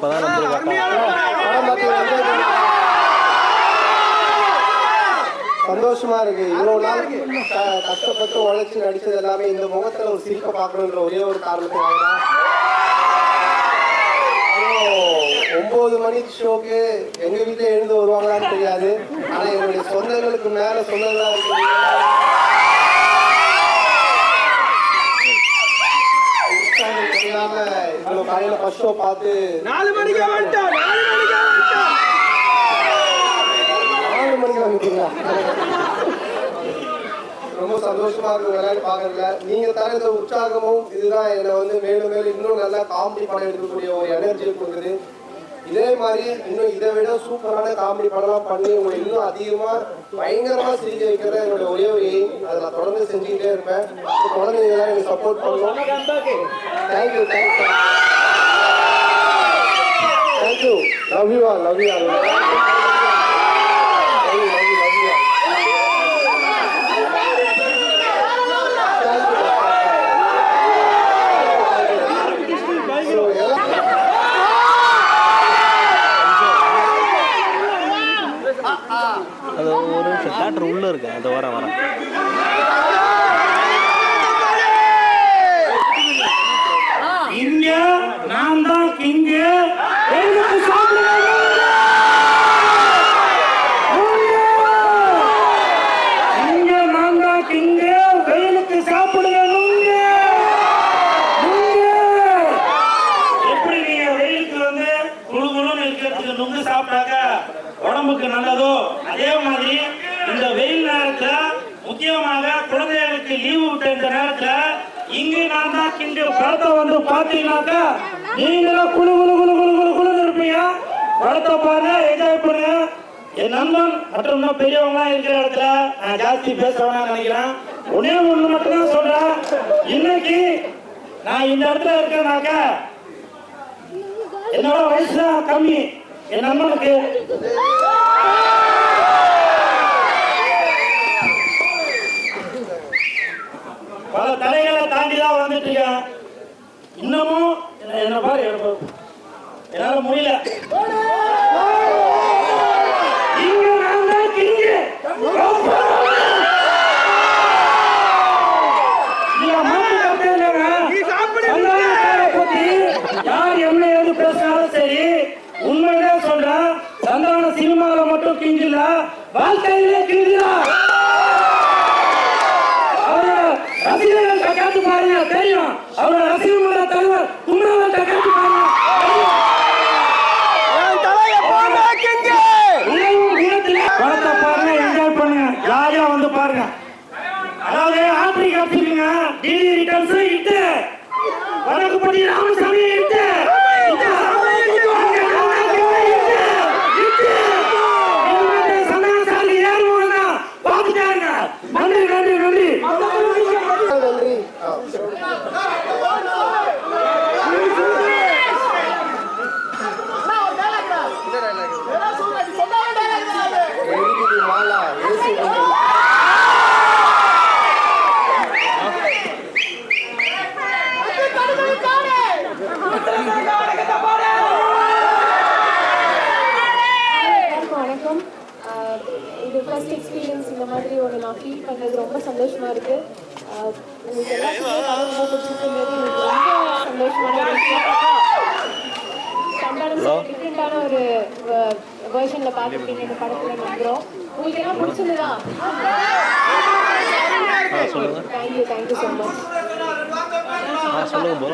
படம் பார்த்து சந்தோஷமா இருக்கு. இவ்வளவு நாள் கஷ்டப்பட்டு உழைச்சு நடிச்சது எல்லாமே இந்த முகத்துல ஒரு சிரிப்பை பார்க்கணுன்ற ஒரே ஒரு காரணத்துக்காக தான். ஒன்பது மணி ஷோக்கு எங்க வீட்டுல எழுந்து வருவாங்களான்னு தெரியாது. ஆனா என்னுடைய சொந்தங்களுக்கு மேல சொந்தங்களா இருக்கு உற்சாகம் தெரியாம இவ்வளவு காலையில ஃபர்ஸ்ட் ஷோ பார்த்து நாலு மணிக்கு வந்துட்டோம். நாலு மணிக்கு வந்துட்டோம். நாலு மணிக்கு வந்துட்டீங்களா? ரொம்ப சந்தோஷமா இருக்கு விளையாடி பாக்குறதுல நீங்க தர இந்த உற்சாகமும் இதுதான் என்னை வந்து மேலும் மேலும் இன்னும் நல்லா காமெடி படம் எடுக்கக்கூடிய ஒரு எனர்ஜி கொடுக்குது. இதே மாதிரி இன்னும் இதை விட சூப்பரான காமெடி படம்லாம் பண்ணி உங்களை இன்னும் அதிகமா பயங்கரமா சிரிக்க வைக்கிறது என்னோட ஒரே ஒரு எய்ம் அதை நான் தொடர்ந்து செஞ்சுக்கிட்டே இருப்பேன். குழந்தைங்க எனக்கு சப்போர்ட் பண்ணணும் thank you thank you love you are love you you அது ஒரு நிமிஷம் தேட்டர் உள்ள இருக்கு அது வர வர இங்க நான் தான் கிங்கு எங்களுக்கு சாப்பிடுங்க இங்க நான் தான் கிங்கு வெயிலுக்கு சாப்பிடுங்க நுங்க நுங்க எப்படி நீங்க வெயிலுக்கு வந்து குழு குழுன்னு இருக்கிறதுக்கு நுங்கு சாப்பிட்டாக்க உடம்புக்கு நல்லதோ அதே மாதிரி இந்த வெயில் நேரத்துல முக்கியமாக குழந்தைகளுக்கு லீவு விட்ட இந்த நேரத்துல இங்கு நான் தான் கிண்டு. படத்தை வந்து பாத்தீங்கன்னாக்கா நீங்களும் குழு குழு குழு குழு குழு குழுன்னு இருப்பீங்க. படத்தை பாருங்க என்ஜாய் பண்ணுங்க. என் நண்பன் மற்றும் இன்னும் பெரியவங்க இருக்கிற இடத்துல நான் ஜாஸ்தி பேச வேணாம்னு நினைக்கிறேன். ஒன்னே ஒண்ணு மட்டும் தான் சொல்றேன். இன்னைக்கு நான் இந்த இடத்துல இருக்கேனாக்க என்னோட வயசு தான் கம்மி. என் நண்பனுக்கு இன்னமும் என்ன- பாரு என்னால முடியல. இங்க நான் தான் கிங்கு. யார் என்ன ஏது பேசினாலும் சரி உண்மையிலே சொல்றேன் சந்தான சினிமால மட்டும் கிங் இல்ல வாழ்க்கையிலே கிங் தான் ரசிகர்கள் கேட்டு பாருங்க தெரியும். அவரோட ரசிகர் மன்ற தலைவர் குமரவன் கேட்டு பாருங்க படத்தை பாருங்க என்ஜாய் பண்ணுங்க. ஜாலியா வந்து பாருங்க. அதாவது ஆப்பிரி காப்பிருங்க டிடி ரிட்டர்ன்ஸ் இட்டு வடக்குப்படி ராமசாமி இட்டு இட்டு. அங்க ராமசாமி இட்டு. இட்டு. இனிமேட்டு சந்தான சாமி ஏறுவாங்க. பார்த்துட்டே இருங்க. நன்றி நன்றி நன்றி நன்றி எழுதி மாலா ஏசி எல்லாருக்கும் வணக்கம் ஆஹ் இது ஃபர்ஸ்ட் எக்ஸ்பீரியன்ஸ் இந்த மாதிரி ஒரு நான் ஃபீல் பண்ணுறது ரொம்ப சந்தோஷமா இருக்கு. ஆஹ் உங்களுக்கு எல்லாத்துக்குமே படம் ரொம்ப பிடிச்சிருக்கும்போது எனக்கு ரொம்ப சந்தோஷமான சந்தானம் டிஃப்ரெண்டான ஒரு வேர்ஷனில் பார்த்துருக்கீங்க இந்த படத்தில் நம்புகிறோம் உங்களுக்கு எல்லாம் பிடிச்சிருந்ததா? Thank you thank you so much சொல்லுங்க